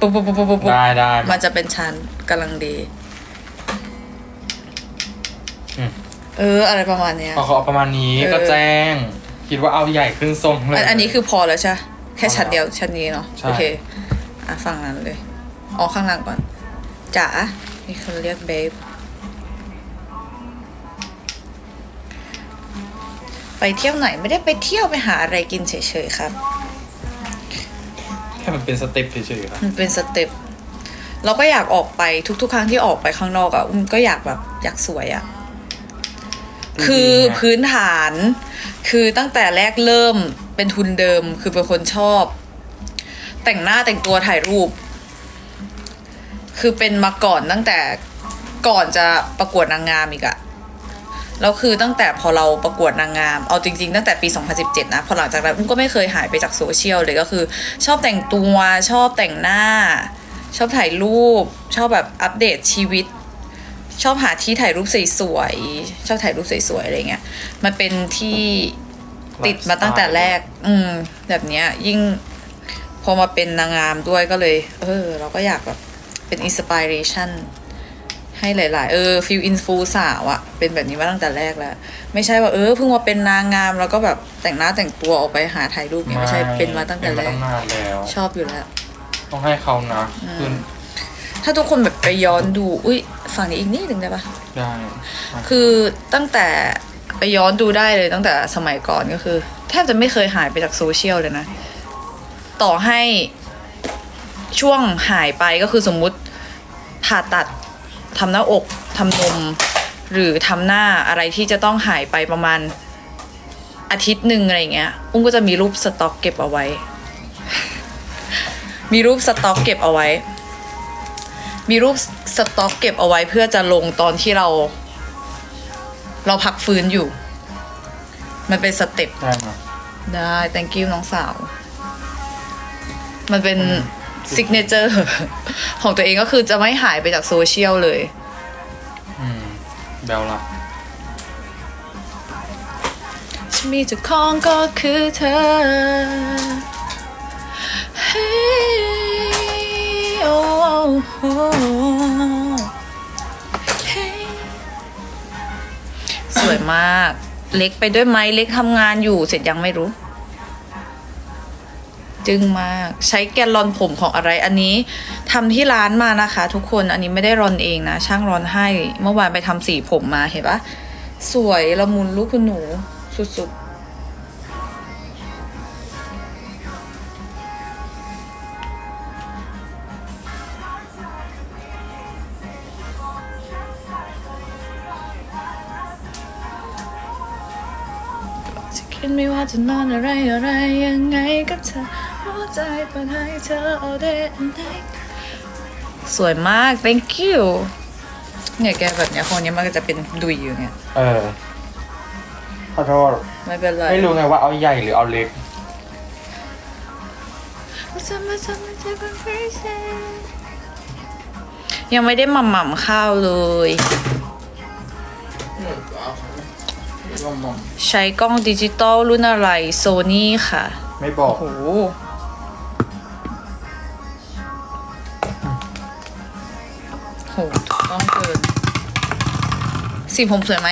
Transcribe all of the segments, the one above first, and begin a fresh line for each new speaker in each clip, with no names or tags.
ปุ๊บปุ๊บปุ๊บปุ๊บปุ๊บ
ได้ได้
มันจะเป็นชั้นกำลังดี
อืม
เออ อะไรประมาณเนี้ย
พอเขาเอาประมาณนี้
เออ
ก็แจ้ง คิดว่าเอาใหญ่ขึ้นทรงเล
อั
ย
นอันนี้คือพอแล้วใช่ปะแค่ชั้น
พอแล้ว
เดียวชั้นนี้เนาะ
ใช่
โอเคอะฝั่งนั้นเลยอ๋อข้างล่างก่อนจ๋ามีคนเรียกเบฟไปเที่ยวไหนไม่ได้ไปเที่ยวไปหาอะไรกินเฉยๆครับ
แค่มันเป็นสเต็ปเฉยๆครับ
มันเป็นสเต็ปเราก็อยากออกไปทุก ๆ ครั้งที่ออกไปข้างนอกอะ่ะอุ้มก็อยากแบบอยากสวยอะ่ะคือพื้นฐาน คือตั้งแต่แรกเริ่มเป็นทุนเดิม คือเป็นคนชอบ แต่งหน้าแต่งตัวถ่ายรูป คือเป็นมาก่อนตั้งแต่ก่อนจะประกวดนางงามอีกอะ แล้วคือตั้งแต่พอเราประกวดนางงาม เอาจริงๆ ตั้งแต่ปี 2017 นะ พอหลังจากนั้นอุ้มก็ไม่เคยหายไปจากโซเชียลเลยก็คือ ชอบแต่งตัวชอบแต่งหน้า ชอบถ่ายรูป ชอบแบบอัปเดตชีวิต ชอบหาที่ถ่ายรูปสวยๆชอบถ่ายรูปสวยๆอะไรเงี้ยมันเป็นที่ติดมาตั้งแต่แรก อืม แบบเนี้ยยิ่งพอมาเป็นนางงามด้วยก็เลย เออ เราก็อยากแบบเป็นอินสปิเรชัน ให้หลาย ๆ เออฟิลอินฟูสาวอะเป็นแบบนี้มาตั้งแต่แรกแล้ว ไม่ใช่ว่าเออเพิ่งมาเป็นนางงามแล้วก็แบบแต่งหน้าแต่งตัวออกไปหาถ่ายรูปเนี่ยไม่ใช่เป็นมาตั้งแต่แร
เป็น
ก
มาตั้งนานแล้ว
ชอบอยู่แล้ว
ต้องให้เขานะคือ
ถ้าทุกคนแบบไปย้อนดู อุ้ยฝั่งนี้อีกนิดหนึ่งได้ปะ
ได้
คือตั้งแต่ไปย้อนดูได้เลยตั้งแต่สมัยก่อนก็คือ แทบจะไม่เคยหายไปจากโซเชียลเลยนะ ต่อให้ช่วงหายไปก็คือสมมุติผ่าตัด ทำหน้าอกทำนม หรือทำหน้าอะไรที่จะต้องหายไปประมาณอาทิตย์หนึ่งอะไรเงี้ย อุ้มก็จะมีรูปสต็อกเก็บเอาไว้ มีรูปสต็อกเก็บเอาไว้ มีรูปสต็อกเก็บเอาไว้เพื่อจะลงตอนที่เรา เราพักฟื้นอยู่ มันเป็นสเต็ป
ได้มา
ได้ thank you น้องสาว มันเป็น ซิกเนเจอร์ของตัวเองก็คือจะไม่หายไปจากโซเชียลเลย
อืมเบลละ
ฉันมีเจ้าของก็คือเธอ Hey, oh, oh, oh. Hey สวยมาก เล็กไปด้วยไหมเล็กทำงานอยู่เสร็จยังไม่รู้ จึงมาก ใช้แกนรอนผมของอะไรอันนี้ทำที่ร้านมานะคะ ทุกคนอันนี้ไม่ได้รอนเองนะ ช่างรอนให้เมื่อวานไปทำสีผมมาเห็นปะสวยละมุนลูกคุณหนูสุดๆจะคิดไม่ว่าจะนอนอะไรอะไรยังไงกับเธอ ใจเปิดให้เธอ all day and night สวยมาก thank you เนี่ยแกแบบเนี้ยคนนี้มันก็จะเป็นดุยอยู่เนี่ย
เออ ขอโทษ
ไม่เป็นไร
ไม่รู้ไงว่าเอาใหญ่หรือเอาเล็ก
ยังไม่ได้หม่ำหม่ำข้าวเลย ใช้กล้องดิจิตอลรุ่นอะไรโซนี่ค่ะ
ไม่บอก
โอ้โหโห สีผมสวยไหม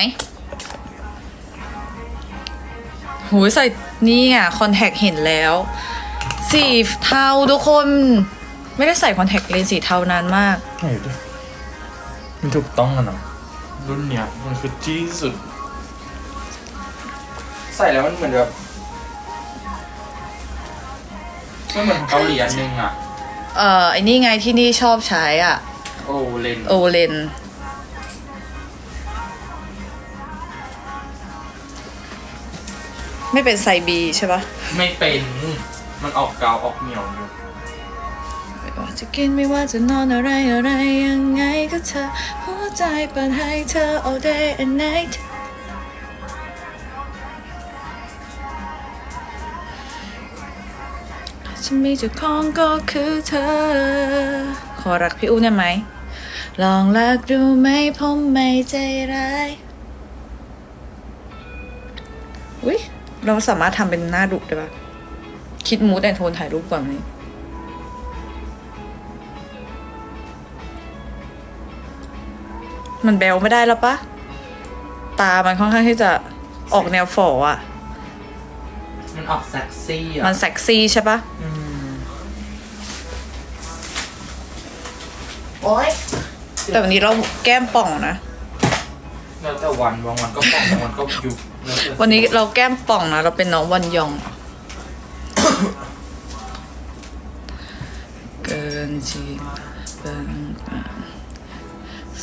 โหใส่นี่อะคอนแทคเห็นแล้ว สีเทาทุกคน ไม่ได้ใส่คอนแทคเลนส์สีเทานานมาก
ไหนดิมันถูกต้องอะเนาะรุ่นเนี้ยมันคือจี้สุด ใส่แล้วมันเหมือนแบบมันเหมือนของเกาหลีอันนึงอะ
เอ่อไอ้นี่ไงที่นี่ชอบใช้อะ
โอ้เลน
โอเลน ไม่เป็นไซบีใช่ปะ
ไม่เป็น มันออกกาวออกเหนียวอยู่
ไม่ว่าจะกินไม่ว่าจะนอนอะไรอะไรยังไงก็เธอหัวใจเปิดให้เธอ all day and night ฉันมีเจ้าของก็คือเธอ ขอรักพี่อู้ได้ไหม ลองรักดูไหมผมไม่ใจร้าย เราสามารถทำเป็นหน้าดุได้ปะคิดมูดแต่โทนถ่ายรูปก่อนไหมมันแบลไม่ได้แล้วปะตา มันค่อนข้างที่จะออกแนวฝ่ออะ
มันออกแซ็กซี่อะ
มันแซ็กซี่ใช่ปะ
โอ๊ย
แต่วันนี้เราแก้มป่องนะ
แล้วแต่วันบางวันก็ป่องบางวันก็ยุบ วั
นนี้เราแก้มป่องนะ เราเป็นน้องวันยอง เกินจริงเกิน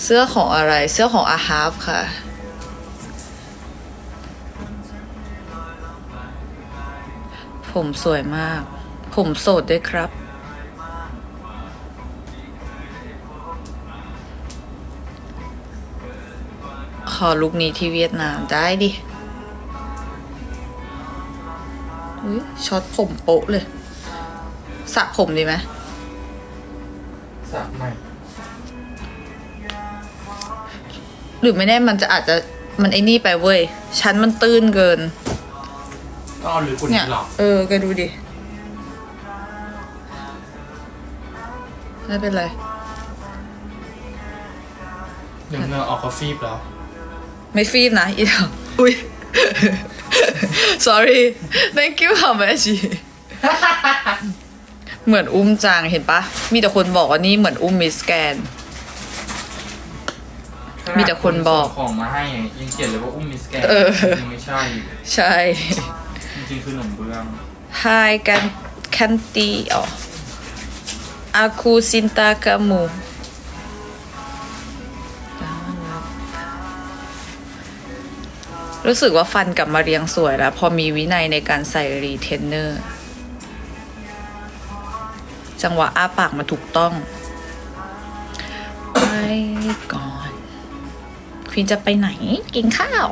เสื้อของอะไรเสื้อของอาฮาฟค่ะ ผมสวยมาก ผมโสดด้วยครับขอลุกนี้ที่เวียดนามได้ดิ ช็อตผมโป๊ะเลยสระผมดีไหม
สระใหม่
หรือไม่แน่มันจะอาจจะมันไอ้นี่ไปเว้ย ชั้นมันตื้นเกิน
ก็เอาหรือคุณ
เนี่ย
หลอก
เออแกดูดิ ไม่เป็นไร
เดี๋ยวเงือออกกาฟีบแล้ว
ไม่ฟีบนะอีเดียวอุ้ย sorry thank you ค่ะแม่ชีเหมือนอุ้มจางเห็นปะ มีแต่คนบอกว่านี่เหมือนอุ้มมิสแกน มีแต่คนบอก
ส่งของมาให้ยังเขียนเลยว่าอุ้มมิสแกน
เออ
ยังไม่ใช่
ใช่
จริงๆคือหนุ่มเบื้อง
Hai kan kanti oh. Aku cinta kamu รู้สึกว่าฟันกลับมาเรียงสวยแล้ว พอมีวินัยในการใส่รีเทนเนอร์ จังหวะอ้าปากมาถูกต้องไปก่อนควีนจะไปไหนกินข้าว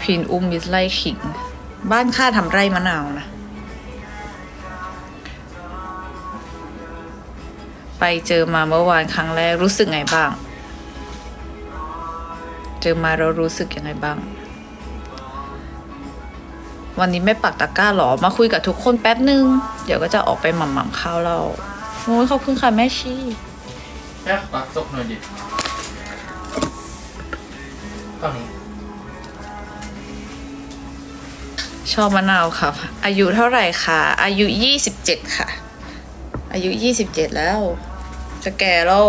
ควีนอุ้มมิสไลขิง บ้านข้าทำไร่มะนาวนะ ไปเจอมาเมื่อวานครั้งแรกรู้สึกไงบ้าง เจอมาแล้วรู้สึกยังไงบ้าง วันนี้ไม่ปักตะกร้าหรอ มาคุยกับทุกคนแป๊บนึง เดี๋ยวก็จะออกไปหม่ำๆข้าวเราโอ้ยขอบคุณค่ะแม่ชี
แค่ปักตกหน่อยดิตอนนี้
ชอบมะนาวครับ อายุเท่าไหร่คะอายุยี่สิบเจ็ดค่ะ อายุยี่สิบเจ็ดแล้ว จะแก่แล้ว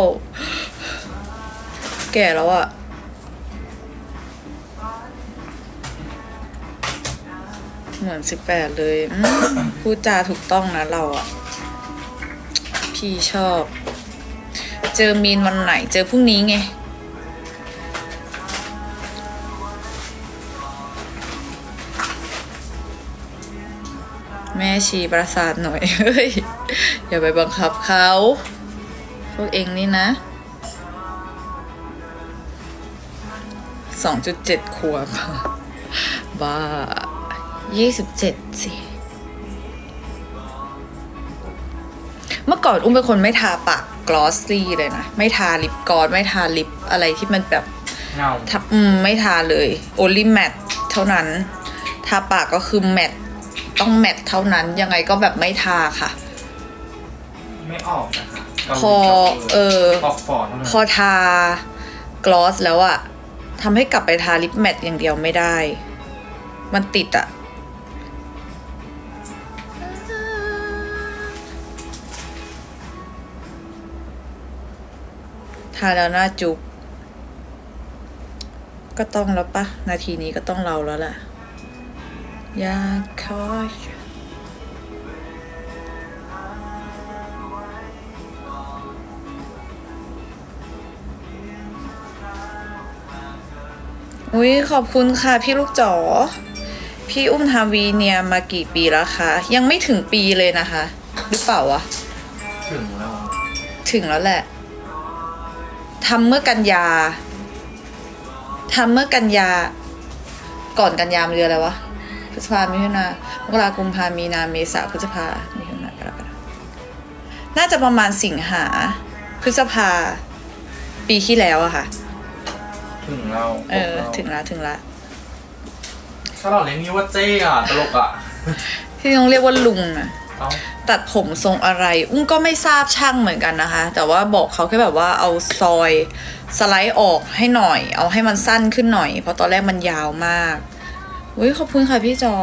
แก่แล้วอะ เหมือนสิบแปดเลยพูดจาถูกต้องนะเราอะพี่ชอบ เจอมีนวันไหน เจอพรุ่งนี้ไงแม่ชีประสาทหน่อย เฮ้ย อย่าไปบังคับเขา พวกเองนี่นะ สองจุดเจ็ดขวบบ้า ยี่สิบเจ็ดสิ เมื่อก่อนอุ้มเป็นคนไม่ทาปากกลอสซี่เลยนะ ไม่ทาลิปกลอสไม่ทาลิปอะไรที่มันแบบ
เงา
ทับอืมไม่ทาเลย only matte เท่านั้น ทาปากก็คือแมทต้องแมทเท่านั้นยังไงก็แบบไม่ทาค่ะ
ไม่ออกนะคะเกาหลี
พอเออ
ออกฟอร์ดเท่านั้น
พอทากลอสแล้วอะทำให้กลับไปทาลิปแมทอย่างเดียวไม่ได้ มันติดอะ ทาแล้วหน้าจุ๊บก็ต้องแล้วปะ นาทีนี้ก็ต้องเราแล้วแหละอยากคอยอุ้ยขอบคุณค่ะ พี่ลูกจ๋อ พี่อุ้มทำวีเนียมากี่ปีแล้วคะ ยังไม่ถึงปีเลยนะคะ หรือเปล่าวะ
ถึงแล้ว
ถึงแล้วแหละ ทำเมื่อกันยาทำเมื่อกันยา ก่อนกันยามนเดือนอะไรวะพฤษภามิถุนามกรากุมภามีนาเมษาพฤษภามิถุนากรกฎาน่าจะประมาณสิงหา พฤษภา ปีที่แล้วอะค่ะ
ถึงแล้ว
เออ ถึงละถึงละ
ถ้าเราเรียกนี้ว่าเจ๊อะตลกอะ
ที่ต้องเรียกว่าลุงนะ
เอ้า
ตัดผมทรงอะไร อุ้มก็ไม่ทราบช่างเหมือนกันนะคะ แต่ว่าบอกเขาแค่แบบว่าเอาซอยสไลด์ออกให้หน่อย เอาให้มันสั้นขึ้นหน่อย เพราะตอนแรกมันยาวมากอุ้ยขอบคุณค่ะพี่จอ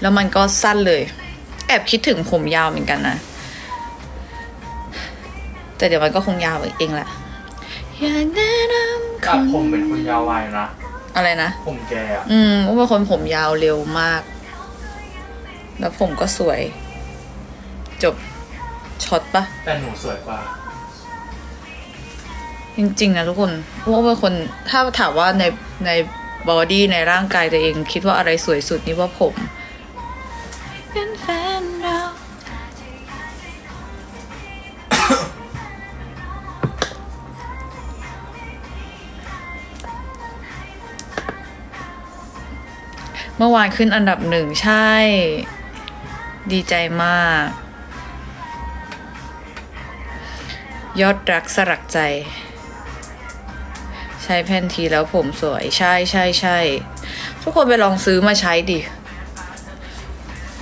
แล้วมันก็สั้นเลย แอบคิดถึงผมยาวเหมือนกันนะ แต่เดี๋ยวมันก็คงยาวเองแหละอยากแนะนำ
ตัดผมเป็นคนยาววัยนะ
อะไรนะ
ผมแกอะ
อืมอุ้มเป็นคนผมยาวเร็วมาก แล้วผมก็สวย จบช็อตปะ
แต่หนูสวยกว่า
จริงๆนะทุกคนอุ้มเป็นคนถ้าถามว่าในในบอดี้ในร่างกายตัวเอง คิดว่าอะไรสวยสุดนี่ว่าผม เป็นแฟนเรา เมื่อวานขึ้นอันดับหนึ่งใช่ ดีใจมาก ยอดรักสลักใจ ใช้แผ่นทีแล้วผมสวยใช่ใช่ใช่ทุกคนไปลองซื้อมาใช้ดิ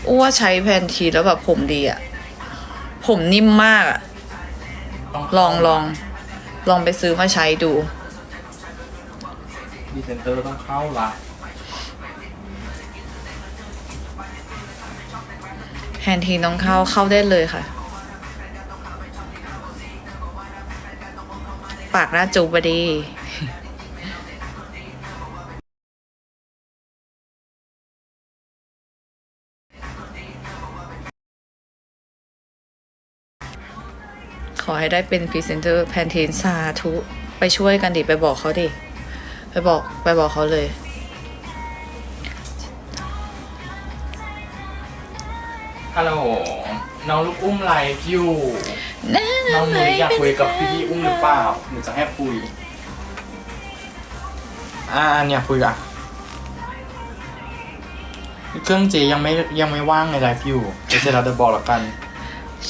อ้วว่าใช้แผ่นทีแล้วแบบผมดีอะผมนิ่มมากอะลองลอง ลองไปซื้อมาใช้ดู
ดีเซนเตอร์ต้องเข้าละ
แผ่นทีต้องเข้าเข้าได้เลยค่ะ ปากหน้าจูบดีขอให้ได้เป็นพรีเซนเตอร์แพนทีนสาธุ ไปช่วยกันดิ ไปบอกเขาดิ ไปบอกไปบอกเขาเลย
ฮัลโหล น้องลูกอุ้มไลฟ์อยู่ น้องนุ้ยอยากคุยกับพี่พี่อุ้มหรือเปล่า หนูจะให้คุย อ่าเนี่ยคุยอะ เครื่องเจยังไม่ยังไม่ว่างในไลฟ์อยู่เดี๋ยวเสร็จแล้วเดี๋ยวบอกแล้วกัน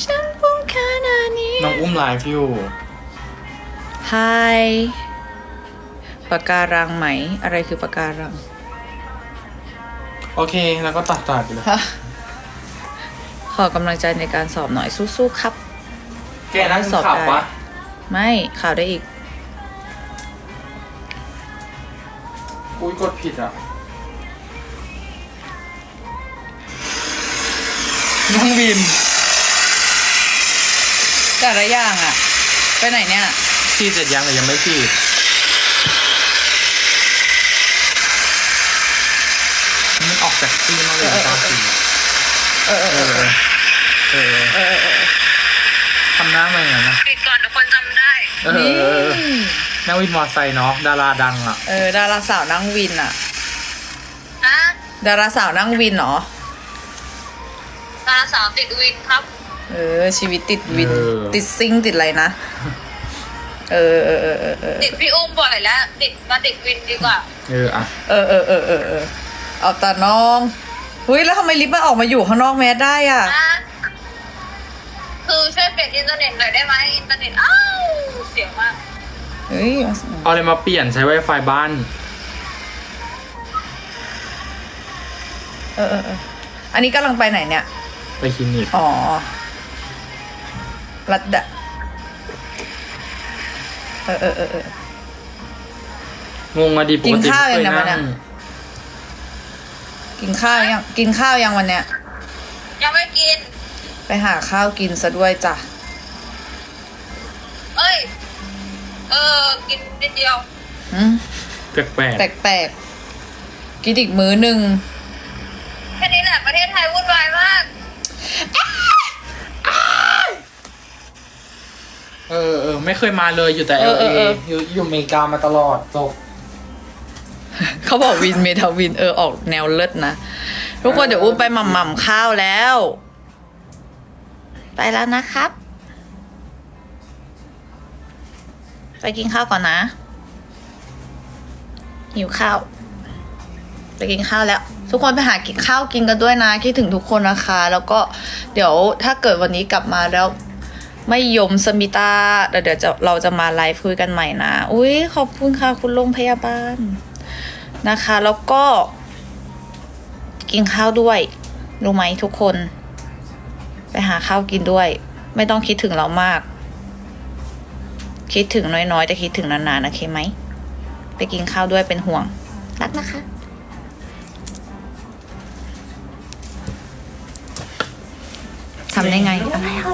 ฉันพูดขนาดนี้
น้องอุ้มไลฟ์อยู่
ไฮปากการังไหม อะไรคือปากการัง
โอเค แล้วก็ตัดตัดไปเลย
ฮะ ขอกำลังใจในการสอบหน่อยสู้ๆครับ
แกนั่ง
สอบ
ขับ
ได้
วะ
ไม่ข่าวได้อีก
อุ้ยกดผิดอะน้องวิน
แต่ละอย่างอะไปไหนเนี่ย
ฉีดเสร็จยังหรือยังไม่ฉีดมันออกจากซีมากเลยตาสี
เออเออ
เอ
เออ
อเออ
เออ
ทำหน้ามาอย่างนั้นนะ
ปิดก่อนทุกคนจำได้
เออนั่งวินมอไซค์เนาะดาราดังอะ
เออ ดาราสาวนั่งวินอะ
ฮะ
ดาราสาวนั่งวินเหรอ
ตาสาวติดวินครับ
เออ ชีวิตติดวิน
เออ
ติดซิงติดอะไรนะ เออเออเออเออเออ
ติดพี่อุ้มบ่อยแล้ว ติดมาติดวินดีกว่า
เอออะ
เออเออเออเออเออเอาตาน้องเฮ้ยแล้วทำไมลิฟต์มันออกมาอยู่ข้างนอกแมสได้อะ
อช่ วยเปลี่ยนอินเทอร์เน็ตหน่อยได้ไหมอินเทอร์เน็ตอ้าวเสียงมาก
เฮ้ย
เอาอะไรมาเปลี่ยนใช้ Wi-Fi บ้าน
เออเออเอออันนี้กำลังไปไหนเนี่ย
ไปคลินิก
อ๋อ รัดดะเออเออเออเออ ง
งมาดีป
กิ
ก
น
ติ
ข้าว
ไม่เคย
ยังไง
นั่
วะ
ง
เนี่ยกินข้าวยัง กินข้าวยังวันเนี้ย
ยังไม่กิน
ไปหาข้าวกินซะด้วยจ้ะ
เอ้ย เออ กินนิดเดียว
อืม
แปลก
แปลกๆกินอีกมื้อหนึ่ง
แค่นี้แหละประเทศไทยวุ่นวายมาก
ๆเออเออไม่เคยมาเลยอยู่แต่
เออ
LA
เออเออ
อยู่อยู่อเมริกามาตลอดจบ
เขาบอกวินเมทาวินเออออกแนวเลิศนะ ทุกคนเดี๋ยวอุ้มไปหม่ำหม่ำข้าวแล้ว ไปแล้วนะครับ ไปกินข้าวก่อนนะ หิวข้าว ไปกินข้าวแล้ว ทุกคนไปหากินข้าวกินกันด้วยนะคิดถึงทุกคนนะคะ แล้วก็เดี๋ยวถ้าเกิดวันนี้กลับมาแล้วไม่ยมสมิตาเดี๋ยวเดี๋ยวจะเราจะมาไลฟ์คุยกันใหม่นะ อุ้ยขอบคุณค่ะ คุณโรงพยาบาลนะคะ แล้วก็ กินข้าวด้วย รู้ไหมทุกคน หาข้าวกินด้วย ไม่ต้องคิดถึงเรามาก คิดถึงน้อยๆแต่คิดถึงนานๆโอเคไหม ไปกินข้าวด้วยเป็นห่วง รักนะคะ ทำได้ไงอะไรอะ